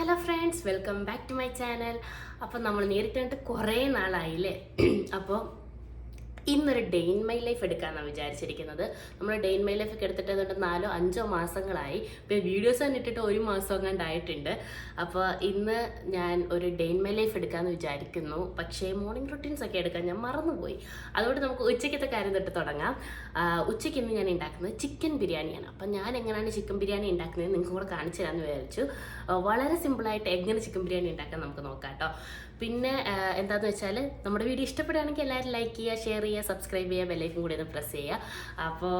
Hello friends welcome back to my channel. അപ്പോൾ നമ്മൾ നേരിട്ട് കണ്ടിട്ട് കുറേ നാളായില്ലേ? അപ്പോൾ ഇന്നൊരു ഡെയിൻ മൈ ലൈഫ് എടുക്കാമെന്നാണ് വിചാരിച്ചിരിക്കുന്നത്. നമ്മൾ ഡെയിൻ മൈ ലൈഫ് ഒക്കെ എടുത്തിട്ട് നാലോ അഞ്ചോ മാസങ്ങളായി. ഇപ്പോൾ വീഡിയോസ് തന്നെ ഇട്ടിട്ട് ഒരു മാസം എങ്ങാണ്ടായിട്ടുണ്ട് അപ്പോൾ ഇന്ന് ഞാൻ ഒരു ഡെയിൻ മൈ ലൈഫ് എടുക്കാമെന്ന് വിചാരിക്കുന്നു. പക്ഷേ മോർണിംഗ് റൊട്ടീൻസ് ഒക്കെ എടുക്കാൻ ഞാൻ മറന്നുപോയി. അതുകൊണ്ട് നമുക്ക് ഉച്ചയ്ക്കത്തെ കാര്യം തൊട്ട് തുടങ്ങാം. ഉച്ചയ്ക്ക് ഇന്ന് ഞാൻ ഉണ്ടാക്കുന്നത് ചിക്കൻ ബിരിയാണിയാണ് അപ്പം ഞാൻ എങ്ങനെയാണ് ചിക്കൻ ബിരിയാണി ഉണ്ടാക്കുന്നത് നിങ്ങൾക്ക് കൂടെ കാണിച്ചു തരാമെന്ന് വിചാരിച്ചു. വളരെ സിമ്പിളായിട്ട് എങ്ങനെ ചിക്കൻ ബിരിയാണി ഉണ്ടാക്കാൻ നമുക്ക് നോക്കാം കേട്ടോ പിന്നെ എന്താണെന്ന് വെച്ചാൽ നമ്മുടെ വീഡിയോ ഇഷ്ടപ്പെടുകയാണെങ്കിൽ എല്ലാവരും ലൈക്ക് ചെയ്യുക ഷെയർ ചെയ്യുക സബ്സ്ക്രൈബ് ചെയ്യുക ബെല്ലൈക്കും കൂടി ഒന്ന് പ്രസ് ചെയ്യുക. അപ്പോൾ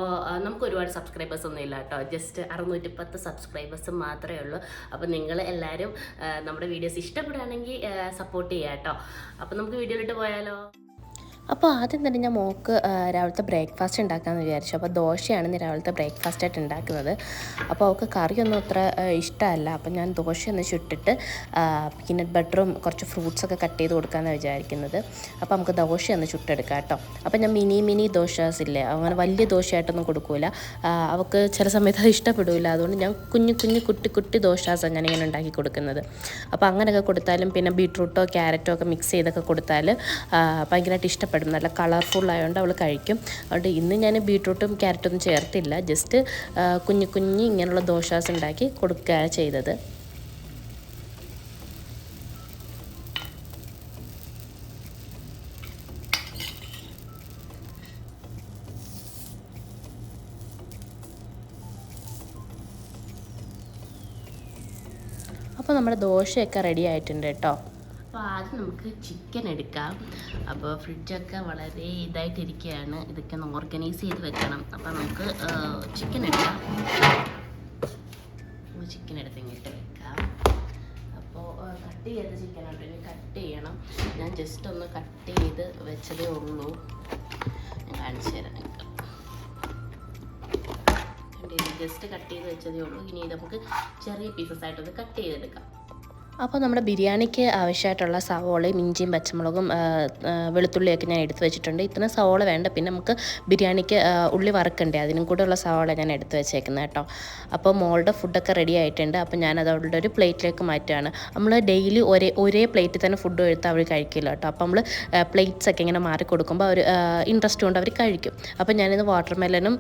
നമുക്ക് ഒരുപാട് സബ്സ്ക്രൈബേഴ്സ് ഒന്നും ഇല്ല കേട്ടോ. ജസ്റ്റ് അറുന്നൂറ്റി പത്ത് സബ്സ്ക്രൈബേഴ്സ് മാത്രമേ ഉള്ളൂ. അപ്പോൾ നിങ്ങൾ എല്ലാവരും നമ്മുടെ വീഡിയോസ് ഇഷ്ടപ്പെടുകയാണെങ്കിൽ സപ്പോർട്ട് ചെയ്യുക കേട്ടോ. അപ്പോൾ നമുക്ക് വീഡിയോയിലിട്ട് പോയാലോ? അപ്പോൾ ആദ്യം തന്നെ ഞാൻ മോക്ക് രാവിലത്തെ ബ്രേക്ക്ഫാസ്റ്റ് ഉണ്ടാക്കാമെന്ന് വിചാരിച്ചു. അപ്പോൾ ദോശയാണ് ഇന്ന് രാവിലത്തെ ബ്രേക്ക്ഫാസ്റ്റ് ആയിട്ട് ഉണ്ടാക്കുന്നത്. അപ്പോൾ അവൾക്ക് കറിയൊന്നും അത്ര ഇഷ്ടമല്ല. അപ്പോൾ ഞാൻ ദോശ ചുട്ടിട്ട് പീനട്ട് ബട്ടറും കുറച്ച് ഫ്രൂട്ട്സ് ഒക്കെ കട്ട് ചെയ്ത് കൊടുക്കാമെന്നാണ് വിചാരിക്കുന്നത്. അപ്പോൾ നമുക്ക് ദോശ ചുട്ടെടുക്കാം കേട്ടോ. അപ്പോൾ ഞാൻ മിനി മിനി ദോശാസ് ഇല്ലേ അങ്ങനെ വലിയ ദോശയായിട്ടൊന്നും കൊടുക്കില്ല അവൾക്ക് ചില സമയത്ത് അത് ഇഷ്ടപ്പെടില്ല അതുകൊണ്ട് ഞാൻ കുഞ്ഞു കുഞ്ഞു കുട്ടി കുട്ടി ദോശാസ് ഞാൻ ഇങ്ങനെ ഉണ്ടാക്കി കൊടുക്കുന്നത്. അപ്പോൾ അങ്ങനെയൊക്കെ കൊടുത്താലും പിന്നെ ബീട്രൂട്ടോ ക്യാരറ്റോ ഒക്കെ മിക്സ് ചെയ്തൊക്കെ കൊടുത്താൽ ഭയങ്കരമായിട്ട് ഇഷ്ടപ്പെടും. നല്ല കളർഫുൾ ആയതുകൊണ്ട് അവൾ കഴിക്കും. അതുകൊണ്ട് ഇന്ന് ഞാൻ ബീട്രൂട്ടും ക്യാരറ്റൊന്നും ചേർത്തില്ല. ജസ്റ്റ് കുഞ്ഞു കുഞ്ഞു ഇങ്ങനെയുള്ള ദോശാസ് ഉണ്ടാക്കി കൊടുക്കുകയാണ് ചെയ്തത്. അപ്പോൾ നമ്മുടെ ദോശയൊക്കെ റെഡി ആയിട്ടുണ്ട് കേട്ടോ. നമുക്ക് ചിക്കൻ എടുക്കാം. അപ്പോൾ ഫ്രിഡ്ജൊക്കെ വളരെ ഇതായിട്ടിരിക്കുകയാണ് ഇതൊക്കെ ഒന്ന് ഓർഗനൈസ് ചെയ്ത് വെക്കണം. അപ്പോൾ നമുക്ക് ചിക്കൻ എടുക്കാം. ചിക്കൻ എടുത്ത് ഇങ്ങോട്ട് വെക്കാം. അപ്പോൾ കട്ട് ചെയ്ത ചിക്കൻ ഉണ്ട്. ഇനി കട്ട് ചെയ്യണം. ഞാൻ ജസ്റ്റ് ഒന്ന് കട്ട് ചെയ്ത് വെച്ചതേ ഉള്ളൂ. ഞാൻ കാണിച്ചു തരാം നിങ്ങൾക്ക്. ജസ്റ്റ് കട്ട് ചെയ്ത് വെച്ചതേ ഉള്ളൂ. ഇനി നമുക്ക് ചെറിയ പീസസ് ആയിട്ടൊന്ന് കട്ട് ചെയ്തെടുക്കാം. അപ്പോൾ നമ്മുടെ ബിരിയാണിക്ക് ആവശ്യമായിട്ടുള്ള സവോളയും ഇഞ്ചിയും പച്ചമുളകും വെളുത്തുള്ളിയൊക്കെ ഞാൻ എടുത്തു വെച്ചിട്ടുണ്ട്. ഇത്രയും സവോള വേണ്ട പിന്നെ നമുക്ക് ബിരിയാണിക്ക് ഉള്ളി വറുക്കണ്ടേ? അതിനും കൂടെ ഉള്ള സവോള ഞാൻ എടുത്തു വെച്ചേക്കുന്നത് കേട്ടോ. അപ്പോൾ മോളുടെ ഫുഡൊക്കെ റെഡി ആയിട്ടുണ്ട്. അപ്പോൾ ഞാൻ അത് ഒരു പ്ലേറ്റിലേക്ക് മാറ്റുകയാണ്. നമ്മൾ ഡെയിലി ഒരേ ഒരേ പ്ലേറ്റിൽ തന്നെ ഫുഡ് എടുത്ത് അവർ കഴിക്കില്ല കേട്ടോ. അപ്പോൾ നമ്മൾ പ്ലേറ്റ്സ് ഒക്കെ ഇങ്ങനെ മാറി കൊടുക്കുമ്പോൾ അവർ ഇൻട്രസ്റ്റ് കൊണ്ട് അവർ കഴിക്കും. അപ്പോൾ ഞാനിന്ന് വാട്ടർ മെലനും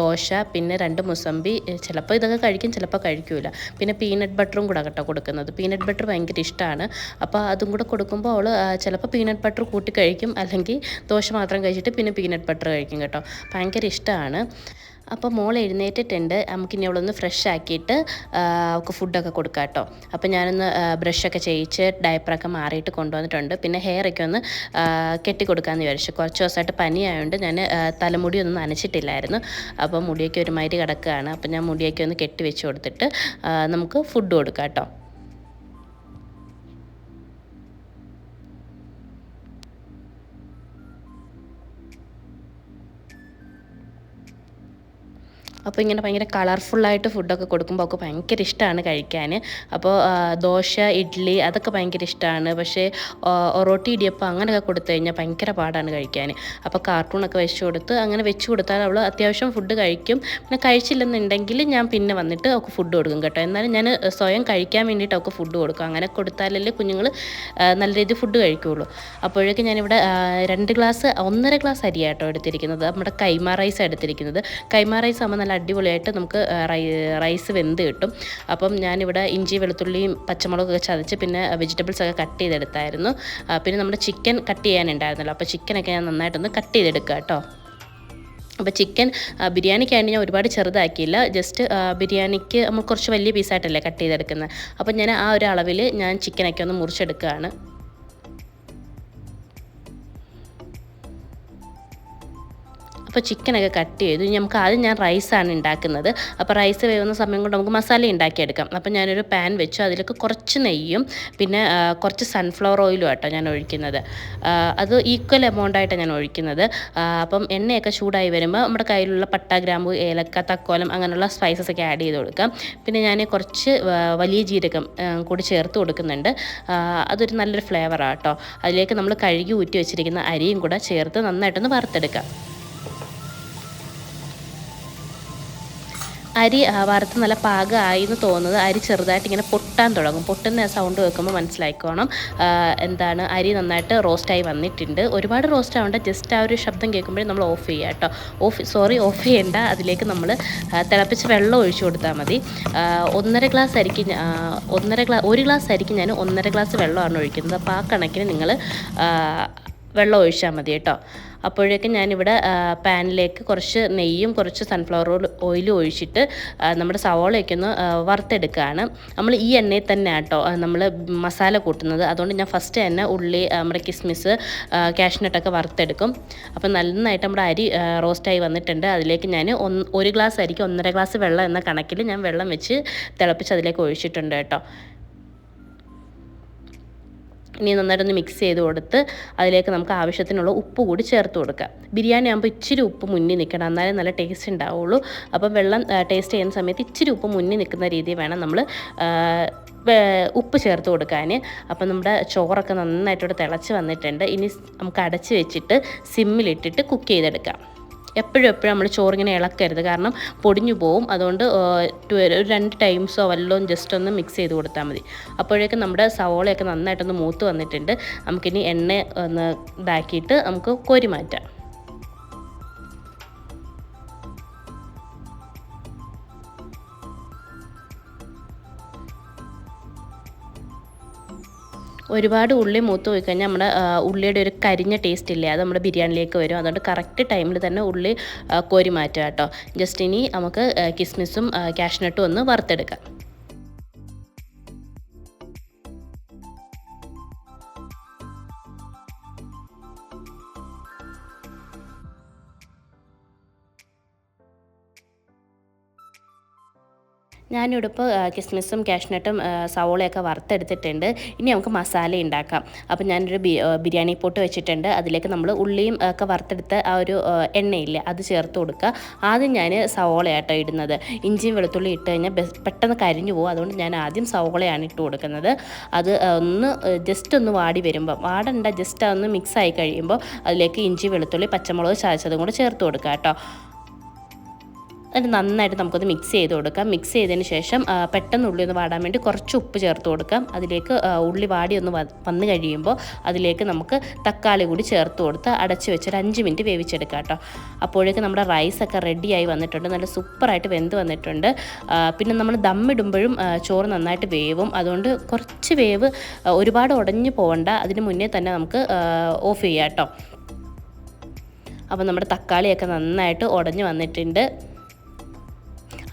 ദോശ പിന്നെ രണ്ട് മുസമ്പി ചിലപ്പോൾ ഇതൊക്കെ കഴിക്കും ചിലപ്പോൾ കഴിക്കൂല. പിന്നെ പീനട്ട് ബട്ടറും കൂടെ കേട്ടോ കൊടുക്കുന്നത്. പീനട്ട് ബട്ടർ ഭയങ്കര ഇഷ്ടമാണ് അപ്പോൾ അതും കൂടെ കൊടുക്കുമ്പോൾ അവൾ ചിലപ്പോൾ പീനട്ട് ബട്ടർ കൂട്ടി കഴിക്കും. അല്ലെങ്കിൽ ദോശ മാത്രം കഴിച്ചിട്ട് പിന്നെ പീനട്ട് ബട്ടർ കഴിക്കും കേട്ടോ. ഭയങ്കര ഇഷ്ടമാണ് അപ്പോൾ മോൾ എഴുന്നേറ്റിട്ടുണ്ട്. നമുക്കിനി അവളൊന്ന് ഫ്രഷ് ആക്കിയിട്ട് അവൾക്ക് ഫുഡൊക്കെ കൊടുക്കാം കേട്ടോ. അപ്പോൾ ഞാനൊന്ന് ബ്രഷൊക്കെ ചെയ്യിച്ച് ഡയപ്പറൊക്കെ മാറിയിട്ട് കൊണ്ടുവന്നിട്ടുണ്ട്. പിന്നെ ഹെയറൊക്കെ ഒന്ന് കെട്ടി കൊടുക്കാമെന്ന് വിചാരിച്ചു. കുറച്ച് ദിവസമായിട്ട് പനിയായതുകൊണ്ട് ഞാൻ തലമുടി ഒന്നും നനച്ചിട്ടില്ലായിരുന്നു. അപ്പോൾ മുടിയൊക്കെ ഒരുമാതിരി കിടക്കുകയാണ്. അപ്പോൾ ഞാൻ മുടിയൊക്കെ ഒന്ന് കെട്ടി വെച്ച് കൊടുത്തിട്ട് നമുക്ക് ഫുഡ് കൊടുക്കാം കേട്ടോ. അപ്പോൾ ഇങ്ങനെ ഭയങ്കര കളർഫുള്ളായിട്ട് ഫുഡൊക്കെ കൊടുക്കുമ്പോൾ ഒക്കെ ഭയങ്കര ഇഷ്ടമാണ് കഴിക്കാൻ. അപ്പോൾ ദോശ ഇഡ്ഡലി അതൊക്കെ ഭയങ്കര ഇഷ്ടമാണ് പക്ഷേ ഒറോട്ടി ഇടിയപ്പം അങ്ങനെയൊക്കെ കൊടുത്തു കഴിഞ്ഞാൽ ഭയങ്കര പാടാണ് കഴിക്കാൻ. അപ്പോൾ കാർട്ടൂണൊക്കെ വെച്ച് കൊടുത്ത് അങ്ങനെ വെച്ച് കൊടുത്താൽ അവൾ അത്യാവശ്യം ഫുഡ് കഴിക്കും. പിന്നെ കഴിച്ചില്ലെന്നുണ്ടെങ്കിൽ ഞാൻ പിന്നെ വന്നിട്ട് അവൾക്ക് ഫുഡ് കൊടുക്കും കേട്ടോ. എന്നാലും ഞാൻ സ്വയം കഴിക്കാൻ വേണ്ടിയിട്ട് അവൾക്ക് ഫുഡ് കൊടുക്കും. അങ്ങനെ കൊടുത്താലല്ലേ കുഞ്ഞുങ്ങൾ നല്ല രീതിയിൽ ഫുഡ് കഴിക്കുകയുള്ളൂ അപ്പോഴേക്കും ഞാനിവിടെ രണ്ട് ഗ്ലാസ് ഒന്നര ഗ്ലാസ് അരിയാട്ടോ എടുത്തിരിക്കുന്നത്. നമ്മുടെ കൈമ റൈസ് എടുത്തിരിക്കുന്നത്. കൈമ റൈസ് ആകുമ്പോൾ നല്ല അടിപൊളിയായിട്ട് നമുക്ക് റൈസ് വെന്ത് കിട്ടും. അപ്പം ഞാനിവിടെ ഇഞ്ചി വെളുത്തുള്ളിയും പച്ചമുളകൊക്കെ ചതച്ച് പിന്നെ വെജിറ്റബിൾസ് ഒക്കെ കട്ട് ചെയ്തെടുത്തായിരുന്നു. പിന്നെ നമ്മുടെ ചിക്കൻ കട്ട് ചെയ്യാനുണ്ടായിരുന്നല്ലോ. അപ്പോൾ ചിക്കനൊക്കെ ഞാൻ നന്നായിട്ടൊന്ന് കട്ട് ചെയ്തെടുക്കുക കേട്ടോ. അപ്പോൾ ചിക്കൻ ബിരിയാണിക്കായിട്ട് ഞാൻ ഒരുപാട് ചെറുതാക്കിയില്ല. ജസ്റ്റ് ബിരിയാണിക്ക് നമ്മൾ കുറച്ച് വലിയ പീസായിട്ടല്ലേ കട്ട് ചെയ്തെടുക്കുന്നത്. അപ്പോൾ ഞാൻ ആ ഒരു അളവിൽ ഞാൻ ചിക്കനൊക്കെ ഒന്ന് മുറിച്ചെടുക്കുകയാണ്. അപ്പോൾ ചിക്കനൊക്കെ കട്ട് ചെയ്തു. ഇനി നമുക്ക് ആദ്യം ഞാൻ റൈസാണ് ഉണ്ടാക്കുന്നത് അപ്പോൾ റൈസ് വേവുന്ന സമയം കൊണ്ട് നമുക്ക് മസാല ഉണ്ടാക്കിയെടുക്കാം അപ്പോൾ ഞാനൊരു പാൻ വെച്ചു. അതിലേക്ക് കുറച്ച് നെയ്യും പിന്നെ കുറച്ച് സൺഫ്ലവർ ഓയിലും ആട്ടോ ഞാൻ ഒഴിക്കുന്നത്. അത് ഈക്വൽ എമൗണ്ടായിട്ടാണ് ഞാൻ ഒഴിക്കുന്നത്. അപ്പം എണ്ണയൊക്കെ ചൂടായി വരുമ്പോൾ നമ്മുടെ കയ്യിലുള്ള പട്ട ഗ്രാമ്പു ഏലക്ക തക്കോലം അങ്ങനെയുള്ള സ്പൈസസ് ഒക്കെ ആഡ് ചെയ്ത് കൊടുക്കാം. പിന്നെ ഞാൻ കുറച്ച് വലിയ ജീരകം കൂടി ചേർത്ത് കൊടുക്കുന്നുണ്ട്. അതൊരു നല്ലൊരു ഫ്ലേവറാണ് കേട്ടോ അതിലേക്ക് നമ്മൾ കഴുകി ഊറ്റി വെച്ചിരിക്കുന്ന അരിയും കൂടെ ചേർത്ത് നന്നായിട്ടൊന്ന് വറുത്തെടുക്കാം. അരി വറുത്ത് നല്ല പാകമായി എന്ന് തോന്നുന്നത് അരി ചെറുതായിട്ട് ഇങ്ങനെ പൊട്ടാൻ തുടങ്ങും. പൊട്ടുന്ന സൗണ്ട് വെക്കുമ്പോൾ മനസ്സിലായിക്കോണം. എന്താണ് അരി നന്നായിട്ട് റോസ്റ്റായി വന്നിട്ടുണ്ട്. ഒരുപാട് റോസ്റ്റ് ആവേണ്ട ജസ്റ്റ് ആ ഒരു ശബ്ദം കേൾക്കുമ്പോഴേ നമ്മൾ ഓഫ് ചെയ്യുക കേട്ടോ. ഓഫ് സോറി ഓഫ് ചെയ്യേണ്ട. അതിലേക്ക് നമ്മൾ തിളപ്പിച്ച് വെള്ളം ഒഴിച്ചു കൊടുത്താൽ മതി. ഒന്നര ഗ്ലാസ് അരിക്ക് ഒന്നര ഗ്ലാസ് ഒരു ഗ്ലാസ് അരിക്ക് ഞാൻ ഒന്നര ഗ്ലാസ് വെള്ളമാണ് ഒഴിക്കുന്നത്. അപ്പോൾ ആ കണക്കിന് നിങ്ങൾ വെള്ളം ഒഴിച്ചാൽ മതി കേട്ടോ. അപ്പോഴേക്കും ഞാനിവിടെ പാനിലേക്ക് കുറച്ച് നെയ്യും കുറച്ച് സൺഫ്ലവർ ഓയിലും ഒഴിച്ചിട്ട് നമ്മുടെ സവോളയൊക്കെ ഒന്ന് വറുത്തെടുക്കുകയാണ്. നമ്മൾ ഈ എണ്ണയിൽ തന്നെ കേട്ടോ നമ്മൾ മസാല കൂട്ടുന്നത്. അതുകൊണ്ട് ഞാൻ ഫസ്റ്റ് തന്നെ ഉള്ളി നമ്മുടെ കിസ്മിസ് കാഷ്നട്ടൊക്കെ വറുത്തെടുക്കും. അപ്പോൾ നന്നായിട്ട് നമ്മുടെ അരി റോസ്റ്റായി വന്നിട്ടുണ്ട്. അതിലേക്ക് ഞാൻ ഒന്ന് ഒരു ഗ്ലാസ് അരിക്ക് ഒന്നര ഗ്ലാസ് വെള്ളം എന്ന കണക്കിൽ ഞാൻ വെള്ളം വെച്ച് തിളപ്പിച്ച് അതിലേക്ക് ഒഴിച്ചിട്ടുണ്ട് കേട്ടോ. ഇനി നന്നായിട്ടൊന്ന് മിക്സ് ചെയ്ത് കൊടുത്ത് അതിലേക്ക് നമുക്ക് ആവശ്യത്തിനുള്ള ഉപ്പ് കൂടി ചേർത്ത് കൊടുക്കാം ബിരിയാണി ആകുമ്പോൾ ഇച്ചിരി ഉപ്പ് മുന്നിൽ നിൽക്കണം. എന്നാലേ നല്ല ടേസ്റ്റ് ഉണ്ടാവുള്ളൂ അപ്പം വെള്ളം ടേസ്റ്റ് ചെയ്യുന്ന സമയത്ത് ഇച്ചിരി ഉപ്പ് മുന്നിൽ നിൽക്കുന്ന രീതി വേണം നമ്മൾ ഉപ്പ് ചേർത്ത് കൊടുക്കാൻ അപ്പം നമ്മുടെ ചോറൊക്കെ നന്നായിട്ടോടെ തിളച്ച് വന്നിട്ടുണ്ട്. ഇനി നമുക്ക് അടച്ച് വെച്ചിട്ട് സിമ്മിലിട്ടിട്ട് കുക്ക് ചെയ്തെടുക്കാം. എപ്പോഴും എപ്പോഴും നമ്മൾ ചോറിങ്ങനെ ഇളക്കരുത്. കാരണം പൊടിഞ്ഞു പോവും. അതുകൊണ്ട് രണ്ട് ടൈംസോ വല്ലതും ജസ്റ്റ് ഒന്ന് മിക്സ് ചെയ്ത് കൊടുത്താൽ മതി. അപ്പോഴേക്കും നമ്മുടെ സവോളയൊക്കെ നന്നായിട്ടൊന്ന് മൂത്ത് വന്നിട്ടുണ്ട്. നമുക്കിനി എണ്ണ ഒന്ന് ഇതാക്കിയിട്ട് നമുക്ക് കോരി മാറ്റാം. ഒരുപാട് ഉള്ളി മൂത്ത് പോയി കഴിഞ്ഞാൽ നമ്മുടെ ഉള്ളിയുടെ ഒരു കരിഞ്ഞ ടേസ്റ്റ് ഇല്ലേ? അത് നമ്മുടെ ബിരിയാണിയിലേക്ക് വരും. അതുകൊണ്ട് കറക്റ്റ് ടൈമിൽ തന്നെ ഉള്ളി കോരി മാറ്റുക കേട്ടോ. ജസ്റ്റ് ഇനി നമുക്ക് കിസ്മിസും ക്യാഷ്നട്ടും ഒന്ന് വറുത്തെടുക്കാം. ഞാനിവിടെ ഇപ്പോൾ കിസ്മിസും കാഷ്നട്ടും സവോളയൊക്കെ വറുത്തെടുത്തിട്ടുണ്ട്. ഇനി നമുക്ക് മസാല ഉണ്ടാക്കാം. അപ്പം ഞാനൊരു ബിരിയാണി പോട്ട് വെച്ചിട്ടുണ്ട്. അതിലേക്ക് നമ്മൾ ഉള്ളിയും ഒക്കെ വറുത്തെടുത്ത ആ ഒരു എണ്ണയില്ലേ അത് ചേർത്ത് കൊടുക്കുക. ആദ്യം ഞാൻ സവോളയാട്ടോ ഇടുന്നത്. ഇഞ്ചിയും വെളുത്തുള്ളി ഇട്ട് കഴിഞ്ഞാൽ പെട്ടെന്ന് കരിഞ്ഞു പോകും. അതുകൊണ്ട് ഞാൻ ആദ്യം സവോളയാണ് ഇട്ട് കൊടുക്കുന്നത്. അത് ഒന്ന് ജസ്റ്റ് ഒന്ന് വാടി വരുമ്പോൾ വാടണ്ട ജസ്റ്റ് ഒന്ന് മിക്സ് ആയി കഴിയുമ്പോൾ അതിലേക്ക് ഇഞ്ചി വെളുത്തുള്ളി പച്ചമുളക് ചതച്ചതും കൂടെ ചേർത്ത് കൊടുക്കുക കേട്ടോ. എന്നിട്ട് നന്നായിട്ട് നമുക്കത് മിക്സ് ചെയ്ത് കൊടുക്കാം. മിക്സ് ചെയ്തതിന് ശേഷം പെട്ടെന്ന് ഉള്ളി ഒന്ന് വാടാൻ വേണ്ടി കുറച്ച് ഉപ്പ് ചേർത്ത് കൊടുക്കാം. അതിലേക്ക് ഉള്ളി വാടി ഒന്ന് വന്നു കഴിയുമ്പോൾ അതിലേക്ക് നമുക്ക് തക്കാളി കൂടി ചേർത്ത് കൊടുത്ത് അടച്ച് വെച്ചൊരു അഞ്ച് മിനിറ്റ് വേവിച്ചെടുക്കാം കേട്ടോ. അപ്പോഴേക്ക് നമ്മുടെ റൈസൊക്കെ റെഡിയായി വന്നിട്ടുണ്ട്. നല്ല സൂപ്പറായിട്ട് വെന്ത് വന്നിട്ടുണ്ട്. പിന്നെ നമ്മൾ ദമ്മിടുമ്പോഴും ചോറ് നന്നായിട്ട് വേവും. അതുകൊണ്ട് കുറച്ച് വേവ് ഒരുപാട് ഉടഞ്ഞു പോകണ്ട അതിന് മുന്നേ തന്നെ നമുക്ക് ഓഫ് ചെയ്യാം കേട്ടോ. അപ്പോൾ നമ്മുടെ തക്കാളിയൊക്കെ നന്നായിട്ട് ഉടഞ്ഞു വന്നിട്ടുണ്ട്.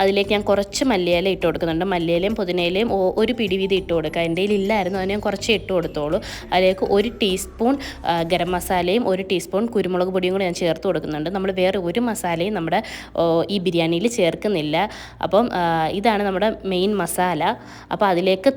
അതിലേക്ക് ഞാൻ കുറച്ച് മല്ലിയില ഇട്ട് കൊടുക്കുന്നുണ്ട്. മല്ലിയിലയും പുതിനയിലയും ഒരു പിടി വീതം ഇട്ട് കൊടുക്കുക. എന്റെ ഇല്ലായിരുന്നു. അതിന് ഞാൻ കുറച്ച് ഇട്ട് കൊടുത്തോളൂ. അതിലേക്ക് ഒരു ടീസ്പൂൺ ഗരം മസാലയും ഒരു ടീസ്പൂൺ കുരുമുളക് പൊടിയും കൂടി ഞാൻ ചേർത്ത് കൊടുക്കുന്നുണ്ട്. നമ്മൾ വേറെ ഒരു മസാലയും നമ്മുടെ ഈ ബിരിയാണിയിൽ ചേർക്കുന്നില്ല. അപ്പം ഇതാണ് നമ്മുടെ മെയിൻ മസാല. അപ്പോൾ അതിലേക്ക്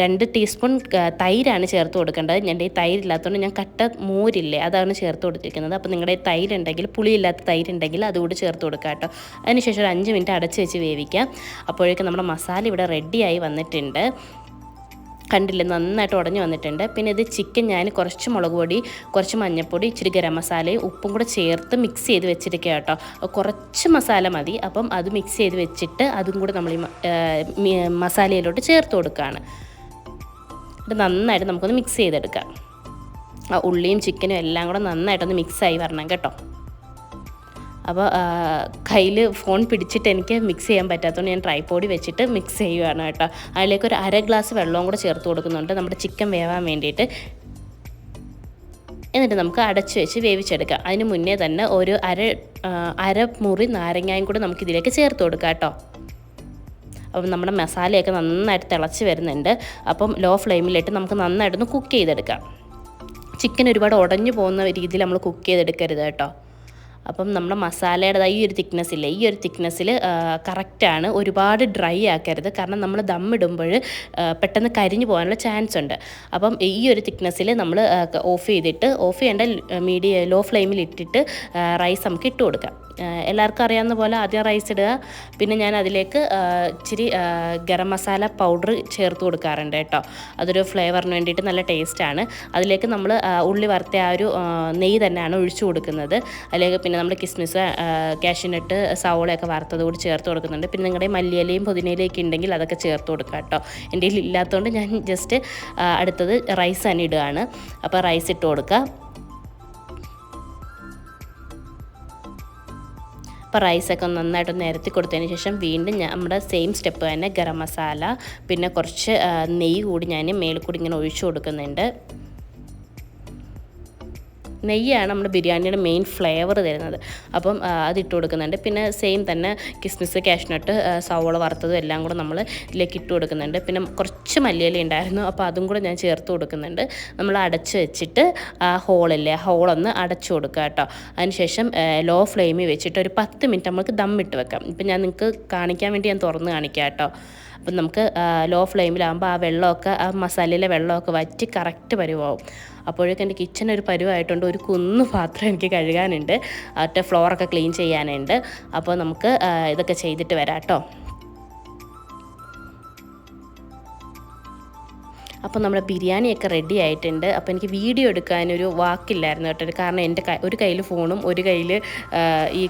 രണ്ട് ടീസ്പൂൺ തൈരാണ് ചേർത്ത് കൊടുക്കേണ്ടത്. എന്റെ ഈ തൈരില്ലാത്തതുകൊണ്ട് ഞാൻ കട്ട മോരില്ലേ അതാണ് ചേർത്ത് കൊടുത്തിരിക്കുന്നത്. അപ്പോൾ നിങ്ങളുടെ തൈരുണ്ടെങ്കിൽ പുളിയില്ലാത്ത തൈരുണ്ടെങ്കിൽ അതുകൂടി ചേർത്ത് കൊടുക്കാം കേട്ടോ. അതിനുശേഷം ഒരു അഞ്ച് മിനിറ്റ് അടച്ച് വെച്ച് വേവിക്കാം. അപ്പോഴേക്കും നമ്മുടെ മസാല ഇവിടെ റെഡിയായി വന്നിട്ടുണ്ട്. കണ്ടില്ല? നന്നായിട്ട് ഉടഞ്ഞു വന്നിട്ടുണ്ട്. പിന്നെ ഇത് ചിക്കൻ ഞാൻ കുറച്ച് മുളക് പൊടി കുറച്ച് മഞ്ഞൾപ്പൊടി ഇച്ചിരി ഗരം മസാലയും ഉപ്പും കൂടെ ചേർത്ത് മിക്സ് ചെയ്ത് വെച്ചിരിക്കുക കേട്ടോ. കുറച്ച് മസാല മതി. അപ്പം അത് മിക്സ് ചെയ്ത് വെച്ചിട്ട് അതും കൂടെ നമ്മൾ ഈ മസാലയിലോട്ട് ചേർത്ത് കൊടുക്കുകയാണ്. ഇത് നന്നായിട്ട് നമുക്കൊന്ന് മിക്സ് ചെയ്തെടുക്കാം. ആ ഉള്ളിയും ചിക്കനും എല്ലാം കൂടെ നന്നായിട്ടൊന്ന് മിക്സായി വരണം കേട്ടോ. അപ്പോൾ കയ്യിൽ ഫോൺ പിടിച്ചിട്ട് എനിക്ക് മിക്സ് ചെയ്യാൻ പറ്റാത്തതുകൊണ്ട് ഞാൻ ട്രൈപ്പോടി വെച്ചിട്ട് മിക്സ് ചെയ്യുകയാണ് കേട്ടോ. അതിലേക്ക് ഒരു അര ഗ്ലാസ് വെള്ളവും കൂടെ ചേർത്ത് കൊടുക്കുന്നുണ്ട്. നമ്മുടെ ചിക്കൻ വേവാൻ വേണ്ടിയിട്ട്. എന്നിട്ട് നമുക്ക് അടച്ചു വെച്ച് വേവിച്ചെടുക്കാം. അതിന് മുന്നേ തന്നെ ഒരു അര അര മുറി നാരങ്ങായും കൂടെ നമുക്ക് ഇതിലേക്ക് ചേർത്ത് കൊടുക്കാം കേട്ടോ. അപ്പം നമ്മുടെ മസാലയൊക്കെ നന്നായിട്ട് തിളച്ച് വരുന്നുണ്ട്. അപ്പം ലോ ഫ്ലെയിമിലിട്ട് നമുക്ക് നന്നായിട്ടൊന്ന് കുക്ക് ചെയ്തെടുക്കാം. ചിക്കൻ ഒരുപാട് ഉടഞ്ഞു പോകുന്ന രീതിയിൽ നമ്മൾ കുക്ക് ചെയ്തെടുക്കരുത് കേട്ടോ. അപ്പം നമ്മുടെ മസാലയുടെ ഈ ഒരു ഇല്ല ഈ ഒരു തിക്നെസ്സിൽ കറക്റ്റാണ് ഒരുപാട് ഡ്രൈ ആക്കരുത്. കാരണം നമ്മൾ ദം ഇടുമ്പോൾ പെട്ടെന്ന് കരിഞ്ഞു പോകാനുള്ള ചാൻസ് ഉണ്ട്. അപ്പം ഈ ഒരു തിക്നെസ്സിൽ നമ്മൾ ഓഫ് ചെയ്തിട്ട് ഓഫ് ചെയ്യേണ്ട മീഡിയ ലോ ഫ്ലെയിമിൽ ഇട്ടിട്ട് റൈസ് നമുക്ക് ഇട്ട് കൊടുക്കാം. എല്ലാവർക്കും അറിയാവുന്ന പോലെ ആദ്യം റൈസ് ഇടുക. പിന്നെ ഞാൻ അതിലേക്ക് ഇച്ചിരി ഗരം മസാല പൗഡർ ചേർത്ത് കൊടുക്കാറുണ്ട് കേട്ടോ. അതൊരു ഫ്ലേവറിന് വേണ്ടിയിട്ട് നല്ല ടേസ്റ്റാണ് അതിലേക്ക് നമ്മൾ ഉള്ളി വറുത്ത ആ ഒരു നെയ്യ് തന്നെയാണ് ഒഴിച്ചു കൊടുക്കുന്നത്. അതിലേക്ക് പിന്നെ നമ്മൾ കിസ്മിസ് കാഷ്യൂനട്ട് സവോളയൊക്കെ വറുത്തത് കൂടി ചേർത്ത് കൊടുക്കുന്നുണ്ട്. പിന്നെ നിങ്ങളുടെ മല്ലിയിലയും പുതിനയിലയൊക്കെ ഉണ്ടെങ്കിൽ അതൊക്കെ ചേർത്ത് കൊടുക്കുക കേട്ടോ എന്റെ കയ്യിൽ ഇല്ലാത്തതുകൊണ്ട് ഞാൻ ജസ്റ്റ് അടുത്തത് റൈസ് തന്നെ ഇടുകയാണ് അപ്പോൾ റൈസ് ഇട്ട് കൊടുക്കുക അപ്പോൾ റൈസൊക്കെ നന്നായിട്ട് നിരത്തി കൊടുത്തതിന് ശേഷം വീണ്ടും നമ്മുടെ സെയിം സ്റ്റെപ്പ് തന്നെ ഗരം മസാല പിന്നെ കുറച്ച് നെയ്യ് കൂടി ഞാൻ മേളിൽ കൂടി ഇങ്ങനെ ഒഴിച്ചു കൊടുക്കുന്നുണ്ട്. നെയ്യാണ് നമ്മുടെ ബിരിയാണിയുടെ മെയിൻ ഫ്ലേവർ തരുന്നത്. അപ്പം അത് അതിട്ട് കൊടുക്കുന്നുണ്ട്. പിന്നെ സെയിം തന്നെ കിസ്മിസ് കാഷ്നട്ട് സവോള വറുത്തതും എല്ലാം കൂടെ നമ്മൾ ഇതിലേക്ക് ഇട്ട് കൊടുക്കുന്നുണ്ട്. പിന്നെ കുറച്ച് മല്ലിയില ഉണ്ടായിരുന്നു. അപ്പോൾ അതും കൂടെ ഞാൻ ചേർത്ത് കൊടുക്കുന്നുണ്ട്. നമ്മൾ അടച്ച് വെച്ചിട്ട് ആ ഹോളില്ലേ ഹോളൊന്ന് അടച്ചു കൊടുക്കുക കേട്ടോ. അതിനുശേഷം ലോ ഫ്ലെയിമിൽ വെച്ചിട്ട് ഒരു പത്ത് മിനിറ്റ് നമുക്ക് ദമ്മിട്ട് വെക്കാം. ഇപ്പം ഞാൻ നിങ്ങൾക്ക് കാണിക്കാൻ വേണ്ടി ഞാൻ തുറന്ന് കാണിക്കാം കേട്ടോ. അപ്പം നമുക്ക് ലോ ഫ്ലെയിമിലാകുമ്പോൾ ആ വെള്ളമൊക്കെ ആ മസാലയിലെ വെള്ളമൊക്കെ വറ്റി കറക്റ്റ് പരുവാവും. അപ്പോഴേക്കും എന്റെ കിച്ചൺ ഒരു പരുവായിട്ടുണ്ട്. ഒരു കുന്ന് പാത്രം എനിക്ക് കഴുകാനുണ്ട്. മറ്റേ ഫ്ലോറൊക്കെ ക്ലീൻ ചെയ്യാനുണ്ട്. അപ്പോൾ നമുക്ക് ഇതൊക്കെ ചെയ്തിട്ട് വരാം കേട്ടോ. അപ്പോൾ നമ്മുടെ ബിരിയാണിയൊക്കെ റെഡി ആയിട്ടുണ്ട്. അപ്പോൾ എനിക്ക് വീഡിയോ എടുക്കാനൊരു വാക്കില്ലായിരുന്നു കേട്ടോ. കാരണം എന്റെ ഒരു കയ്യിൽ ഫോണും ഒരു കയ്യിൽ ഈ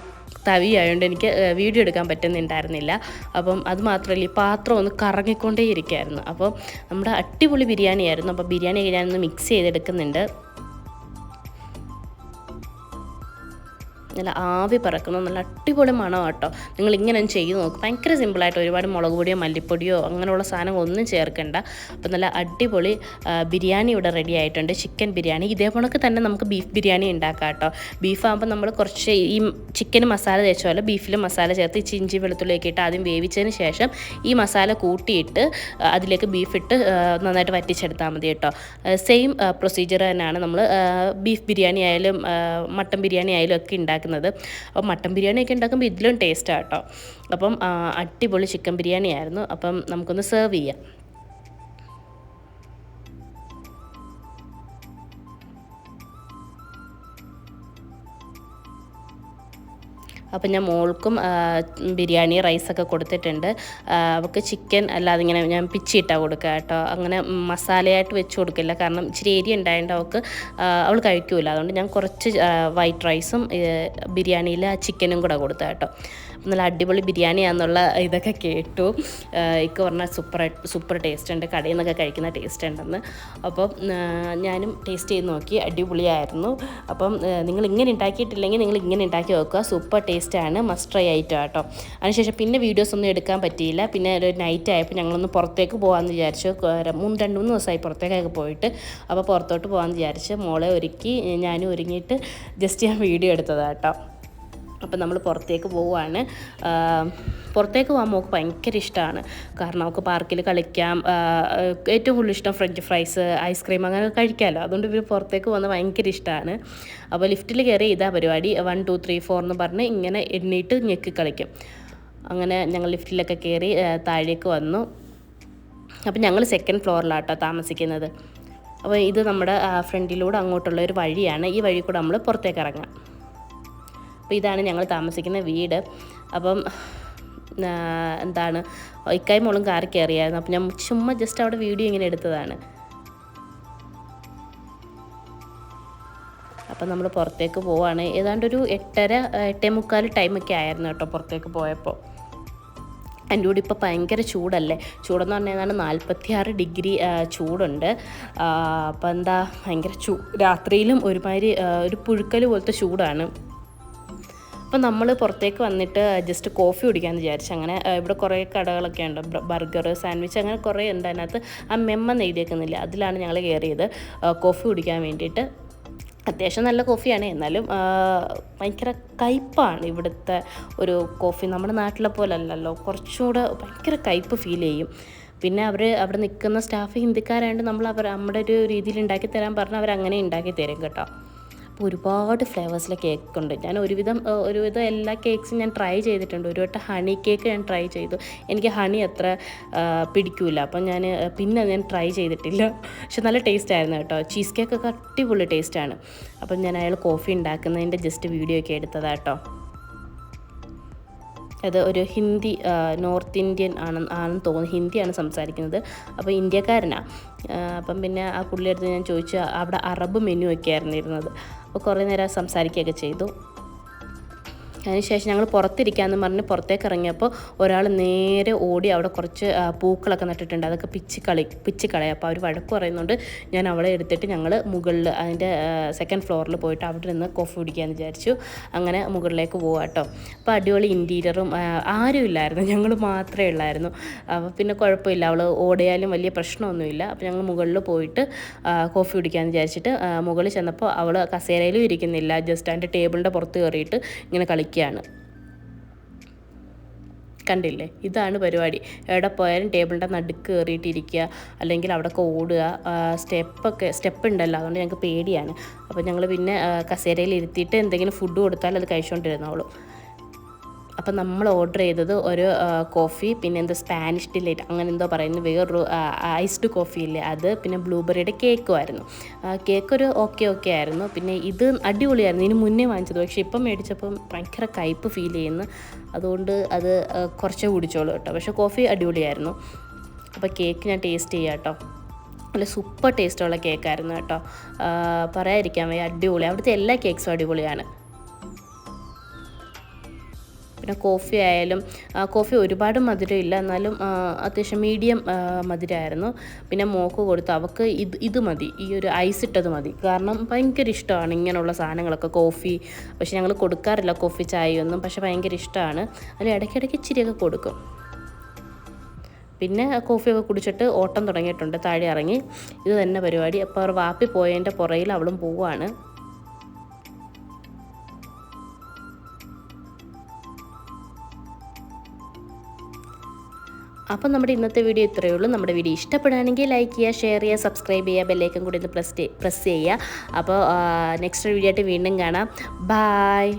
തവി ആയതുകൊണ്ട് എനിക്ക് വീഡിയോ എടുക്കാൻ പറ്റുന്നുണ്ടായിരുന്നില്ല. അപ്പം അത് മാത്രമല്ല ഈ പാത്രം ഒന്ന് കറങ്ങിക്കൊണ്ടേ ഇരിക്കുമായിരുന്നു അപ്പോൾ നമ്മുടെ അടിപൊളി ബിരിയാണിയായിരുന്നു. അപ്പോൾ ബിരിയാണി ഞാനൊന്ന് മിക്സ് ചെയ്തെടുക്കുന്നുണ്ട്. നല്ല ആവി പറക്കുന്ന. നല്ല അടിപൊളി മണം കേട്ടോ നിങ്ങൾ ഇങ്ങനെ ചെയ്ത് നോക്ക്. ഭയങ്കര സിമ്പിളായിട്ട് ഒരുപാട് മുളക് പൊടിയോ മല്ലിപ്പൊടിയോ അങ്ങനെയുള്ള സാധനങ്ങൾ ഒന്നും ചേർക്കണ്ട. അപ്പോൾ നല്ല അടിപൊളി ബിരിയാണി ഇവിടെ റെഡി ആയിട്ടുണ്ട്. ചിക്കൻ ബിരിയാണി. ഇതേപോലൊക്കെ തന്നെ നമുക്ക് ബീഫ് ബിരിയാണി ഉണ്ടാക്കാം കേട്ടോ ബീഫ് ആകുമ്പോൾ നമ്മൾ കുറച്ച് ഈ ചിക്കൻ മസാല തേച്ച പോലെ ബീഫിൽ മസാല ചേർത്ത് ഇച്ചി ഇഞ്ചി വെളുത്തുള്ളിയൊക്കെ ഇട്ട് ആദ്യം വേവിച്ചതിന് ശേഷം ഈ മസാല കൂട്ടിയിട്ട് അതിലേക്ക് ബീഫ് ഇട്ട് നന്നായിട്ട് വറ്റിച്ചെടുത്താൽ മതി കേട്ടോ സെയിം പ്രൊസീജിയർ തന്നെയാണ് നമ്മൾ ബീഫ് ബിരിയാണി ആയാലും മട്ടൻ ബിരിയാണി ആയാലും ഒക്കെ ഉണ്ടാക്കുന്നത്. അപ്പോൾ മട്ടൻ ബിരിയാണിയൊക്കെ ഉണ്ടാക്കുമ്പോൾ ഇതിലും ടേസ്റ്റാണ് കേട്ടോ അപ്പം അടിപൊളി ചിക്കൻ ബിരിയാണി ആയിരുന്നു അപ്പം നമുക്കൊന്ന് സെർവ് ചെയ്യാം. അപ്പം ഞാൻ മോൾക്കും ബിരിയാണി റൈസൊക്കെ കൊടുത്തിട്ടുണ്ട്. അവൾക്ക് ചിക്കൻ അല്ലാതെ ഇങ്ങനെ ഞാൻ പിച്ചിയിട്ടാണ് കൊടുക്കുക കേട്ടോ. അങ്ങനെ മസാലയായിട്ട് വെച്ച് കൊടുക്കില്ല. കാരണം ഇച്ചിരി ഏരിയ ഉണ്ടായതുകൊണ്ട് അവൾക്ക് അവൾ കഴിക്കൂല. അതുകൊണ്ട് ഞാൻ കുറച്ച് വൈറ്റ് റൈസും ബിരിയാണിയിൽ ആ ചിക്കനും കൂടെ കൊടുത്ത കേട്ടോ. നല്ല അടിപൊളി ബിരിയാണി ബിരിയാണിയാണെന്നുള്ള ഇതൊക്കെ കേട്ടു. ഇക്ക പറഞ്ഞാൽ സൂപ്പർ സൂപ്പർ ടേസ്റ്റ് ഉണ്ട് കടയിൽ നിന്നൊക്കെ കഴിക്കുന്ന ടേസ്റ്റ് ഉണ്ടെന്ന്. അപ്പം ഞാനും ടേസ്റ്റ് ചെയ്ത് നോക്കി അടിപൊളിയായിരുന്നു. അപ്പം നിങ്ങൾ ഇങ്ങനെ ഉണ്ടാക്കിയിട്ടില്ലെങ്കിൽ നിങ്ങൾ ഇങ്ങനെ ഉണ്ടാക്കി നോക്കുക. സൂപ്പർ ടേസ്റ്റാണ് മസ്റ്റ് ട്രൈ ആയിട്ട് കേട്ടോ. അതിനുശേഷം പിന്നെ വീഡിയോസ് ഒന്നും എടുക്കാൻ പറ്റിയില്ല. പിന്നെ ഒരു നൈറ്റ് ആയപ്പോൾ ഞങ്ങളൊന്ന് പുറത്തേക്ക് പോകാമെന്ന് വിചാരിച്ചു. മൂന്ന് രണ്ട് മൂന്ന് ദിവസമായി പുറത്തേക്കൊക്കെ പോയിട്ട്. അപ്പോൾ പുറത്തോട്ട് പോകാമെന്ന് വിചാരിച്ച് മോളെ ഒരുക്കി ഞാനും ഒരുങ്ങിയിട്ട് ജസ്റ്റ് ഞാൻ വീഡിയോ എടുത്തതാണ് കേട്ടോ. അപ്പം നമ്മൾ പുറത്തേക്ക് പോവുകയാണ്. പുറത്തേക്ക് പോകാൻ മോൾക്ക് ഭയങ്കര ഇഷ്ടമാണ്. കാരണം നമുക്ക് പാർക്കിൽ കളിക്കാം. ഏറ്റവും കൂടുതൽ ഇഷ്ടം ഫ്രഞ്ച് ഫ്രൈസ് ഐസ്ക്രീം അങ്ങനെ കഴിക്കാമല്ലോ. അതുകൊണ്ട് ഇവർ പുറത്തേക്ക് പോകുന്നത് ഭയങ്കര ഇഷ്ടമാണ്. അപ്പോൾ ലിഫ്റ്റിൽ കയറി ഇതാ പരിപാടി. വൺ ടു ത്രീ ഫോർ എന്ന് പറഞ്ഞ് ഇങ്ങനെ എണ്ണീട്ട് ഞെക്കി കളിക്കും. അങ്ങനെ ഞങ്ങൾ ലിഫ്റ്റിലൊക്കെ കയറി താഴേക്ക് വന്നു. അപ്പം ഞങ്ങൾ സെക്കൻഡ് ഫ്ലോറിലാട്ടോ താമസിക്കുന്നത്. അപ്പോൾ ഇത് നമ്മുടെ ഫ്രണ്ടിലൂടെ അങ്ങോട്ടുള്ള ഒരു വഴിയാണ്. ഈ വഴി കൂടെ നമ്മൾ പുറത്തേക്ക് ഇറങ്ങാം. അപ്പോൾ ഇതാണ് ഞങ്ങൾ താമസിക്കുന്ന വീട്. അപ്പം എന്താണ് ഇക്കായും മോളും കാറി കയറിയായിരുന്നു. അപ്പം ഞാൻ ചുമ്മാ ജസ്റ്റ് അവിടെ വീഡിയോ ഇങ്ങനെ എടുത്തതാണ്. അപ്പം നമ്മൾ പുറത്തേക്ക് പോവാണ്. ഏതാണ്ട് ഒരു എട്ടര എട്ടേ മുക്കാൽ ടൈമൊക്കെ ആയിരുന്നു കേട്ടോ പുറത്തേക്ക് പോയപ്പോൾ. എന്റെ കൂടെ ഇപ്പോൾ ഭയങ്കര ചൂടല്ലേ? ചൂടെന്ന് പറഞ്ഞാൽ ഏതാണ്ട് നാൽപ്പത്തി ആറ് ഡിഗ്രി ചൂടുണ്ട്. അപ്പോൾ എന്താ ഭയങ്കര ചൂ രാത്രിയിലും ഒരുമാതിരി ഒരു പുഴുക്കൽ പോലത്തെ ചൂടാണ്. അപ്പം നമ്മൾ പുറത്തേക്ക് വന്നിട്ട് ജസ്റ്റ് കോഫി കുടിക്കാമെന്ന് വിചാരിച്ചു അങ്ങനെ ഇവിടെ കുറേ കടകളൊക്കെ ഉണ്ട്. ബർഗർ സാൻഡ്വിച്ച് അങ്ങനെ കുറേ ഉണ്ട് അതിനകത്ത്. ആ മെമ്മ എഴുതിയേക്കുന്നില്ല. അതിലാണ് ഞങ്ങൾ കയറിയത് കോഫി കുടിക്കാൻ വേണ്ടിയിട്ട്. അത്യാവശ്യം നല്ല കോഫിയാണ് എന്നാലും ഭയങ്കര കയ്പ്പാണ് ഇവിടുത്തെ ഒരു കോഫി നമ്മുടെ നാട്ടിലെ പോലെ അല്ലല്ലോ. കുറച്ചുകൂടെ ഭയങ്കര കയ്പ്പ് ഫീൽ ചെയ്യും. പിന്നെ അവർ അവിടെ നിൽക്കുന്ന സ്റ്റാഫ് ഹിന്ദിക്കാരായതുകൊണ്ട് നമ്മൾ അവർ നമ്മുടെ ഒരു രീതിയിൽ ഉണ്ടാക്കി തരാൻ പറഞ്ഞാൽ അവർ അങ്ങനെ ഉണ്ടാക്കി തരും കേട്ടോ. ഒരുപാട് ഫ്ലേവേഴ്സിലെ കേക്ക് ഉണ്ട് ഞാൻ ഒരുവിധം ഒരുവിധം എല്ലാ കേക്ക്സും ഞാൻ ട്രൈ ചെയ്തിട്ടുണ്ട്. ഒരു വട്ടം ഹണി കേക്ക് ഞാൻ ട്രൈ ചെയ്തു. എനിക്ക് ഹണി അത്ര പിടിക്കൂല. അപ്പം ഞാൻ പിന്നെ ഞാൻ ട്രൈ ചെയ്തിട്ടില്ല. പക്ഷെ നല്ല ടേസ്റ്റ് ആയിരുന്നു കേട്ടോ. ചീസ് കേക്കൊക്കെ അടിപൊളി ടേസ്റ്റാണ് അപ്പം ഞാൻ അയാൾ കോഫി ഉണ്ടാക്കുന്നതിന്റെ ജസ്റ്റ് വീഡിയോ ഒക്കെ എടുത്തതാണ് കേട്ടോ. അത് ഒരു ഹിന്ദി നോർത്ത് ഇന്ത്യൻ ആണ് ആണെന്ന് തോന്നുന്നു. ഹിന്ദിയാണ് സംസാരിക്കുന്നത്. അപ്പോൾ ഇന്ത്യക്കാരനാണ് അപ്പം പിന്നെ ആ പുള്ളിയെടുത്ത് ഞാൻ ചോദിച്ചു അവിടെ അറബ് മെനു ഒക്കെ ആയിരുന്നു ഇരുന്നത്. കുറേ നേരം സംസാരിക്കുകയൊക്കെ ചെയ്തു. അതിനുശേഷം ഞങ്ങൾ പുറത്തിരിക്കാമെന്ന് പറഞ്ഞ് പുറത്തേക്ക് ഇറങ്ങിയപ്പോൾ ഒരാൾ നേരെ ഓടി അവിടെ കുറച്ച് പൂക്കളൊക്കെ നട്ടിട്ടുണ്ട്. അതൊക്കെ പിച്ച് കളി പിച്ച് അപ്പോൾ അവർ വഴക്ക് പറയുന്നുണ്ട് ഞാൻ അവളെ എടുത്തിട്ട് ഞങ്ങൾ മുകളിൽ അതിന്റെ സെക്കൻഡ് ഫ്ലോറിൽ പോയിട്ട് അവിടെ നിന്ന് കോഫി കുടിക്കാമെന്ന് വിചാരിച്ചു. അങ്ങനെ മുകളിലേക്ക് പോവാം കേട്ടോ അപ്പോൾ അടിപൊളി ഇന്റീരിയറും ആരും ഇല്ലായിരുന്നു. ഞങ്ങൾ മാത്രമേ ഉള്ളായിരുന്നു. അപ്പോൾ പിന്നെ കുഴപ്പമില്ല. അവൾ ഓടിയാലും വലിയ പ്രശ്നമൊന്നുമില്ല. അപ്പോൾ ഞങ്ങൾ മുകളിൽ പോയിട്ട് കോഫി കുടിക്കാമെന്ന് വിചാരിച്ചിട്ട് മുകളിൽ ചെന്നപ്പോൾ അവൾ കസേരയിലും ഇരിക്കുന്നില്ല. ജസ്റ്റ് അതിന്റെ ടേബിളിന്റെ പുറത്ത് കയറിയിട്ട് ഇങ്ങനെ കളിക്കുകയാണ്. കണ്ടില്ലേ? ഇതാണ് പരിപാടി. എവിടെ പോയാലും ടേബിളിന്റെ നടുക്ക് കയറിയിട്ടിരിക്കുക അല്ലെങ്കിൽ അവിടെയൊക്കെ ഓടുക. സ്റ്റെപ്പൊക്കെ സ്റ്റെപ്പ് ഉണ്ടല്ലോ അതുകൊണ്ട് ഞങ്ങൾക്ക് പേടിയാണ്. അപ്പോൾ ഞങ്ങൾ പിന്നെ കസേരയിൽ ഇരുത്തിയിട്ട് എന്തെങ്കിലും ഫുഡ് കൊടുത്താൽ അത് കഴിച്ചുകൊണ്ടിരുന്നോളൂ. അപ്പം നമ്മൾ ഓർഡർ ചെയ്തത് ഒരു കോഫി പിന്നെ എന്തോ സ്പാനിഷ് ഡിലൈറ്റ് അങ്ങനെ എന്തോ പറയുന്നത് വേറൊരു ഐസ്ഡ് കോഫി ഇല്ലേ അത് പിന്നെ ബ്ലൂബെറിയുടെ കേക്കും ആയിരുന്നു. കേക്ക് ഒരു ഓക്കെ ഓക്കെ ആയിരുന്നു. പിന്നെ ഇത് അടിപൊളിയായിരുന്നു. ഇതിന് മുന്നേ വാങ്ങിച്ചത്. പക്ഷേ ഇപ്പം മേടിച്ചപ്പം ഭയങ്കര കയ്പ്പ് ഫീൽ ചെയ്യുന്നു. അതുകൊണ്ട് അത് കുറച്ച് കുടിച്ചോളൂ കേട്ടോ. പക്ഷേ കോഫി അടിപൊളിയായിരുന്നു. അപ്പോൾ കേക്ക് ഞാൻ ടേസ്റ്റ് ചെയ്യാം കേട്ടോ. നല്ല സൂപ്പർ ടേസ്റ്റുള്ള കേക്കായിരുന്നു കേട്ടോ. പറയാതിരിക്കാൻ വയ്യ. അടിപൊളി. അവിടുത്തെ എല്ലാ കേക്ക്സും അടിപൊളിയാണ്. പിന്നെ കോഫി ആയാലും കോഫി ഒരുപാട് മധുരമില്ല. എന്നാലും അത്യാവശ്യം മീഡിയം മധുരമായിരുന്നു പിന്നെ മോക്ക് കൊടുത്തു. അവൾക്ക് ഇത് ഇത് മതി. ഈ ഒരു ഐസ് ഇട്ടത് മതി. കാരണം ഭയങ്കര ഇഷ്ടമാണ് ഇങ്ങനെയുള്ള സാധനങ്ങളൊക്കെ. കോഫി പക്ഷെ ഞങ്ങൾ കൊടുക്കാറില്ല കോഫി ചായയൊന്നും പക്ഷെ ഭയങ്കര ഇഷ്ടമാണ്. അതിൽ ഇടയ്ക്കിടയ്ക്ക് ഇച്ചിരിയൊക്കെ കൊടുക്കും. പിന്നെ കോഫിയൊക്കെ കുടിച്ചിട്ട് ഓട്ടം തുടങ്ങിയിട്ടുണ്ട്. താഴെ ഇറങ്ങി. ഇത് തന്നെ പരിപാടി. അപ്പോൾ അവർ വാപ്പി പോയതിന്റെ പുറയിൽ അവളും പോവാണ്. അപ്പം നമ്മുടെ ഇന്നത്തെ വീഡിയോ ഇത്രയേ ഉള്ളൂ. നമ്മുടെ വീഡിയോ ഇഷ്ടപ്പെടുകയാണെങ്കിൽ ലൈക്ക് ചെയ്യുക ഷെയർ ചെയ്യുക സബ്സ്ക്രൈബ് ചെയ്യുക ബെല്ലൈക്കൻ കൂടി ഒന്ന് പ്രസ് പ്രസ് ചെയ്യുക. അപ്പോൾ നെക്സ്റ്റ് വീഡിയോ ആയിട്ട് വീണ്ടും കാണാം. ബായ്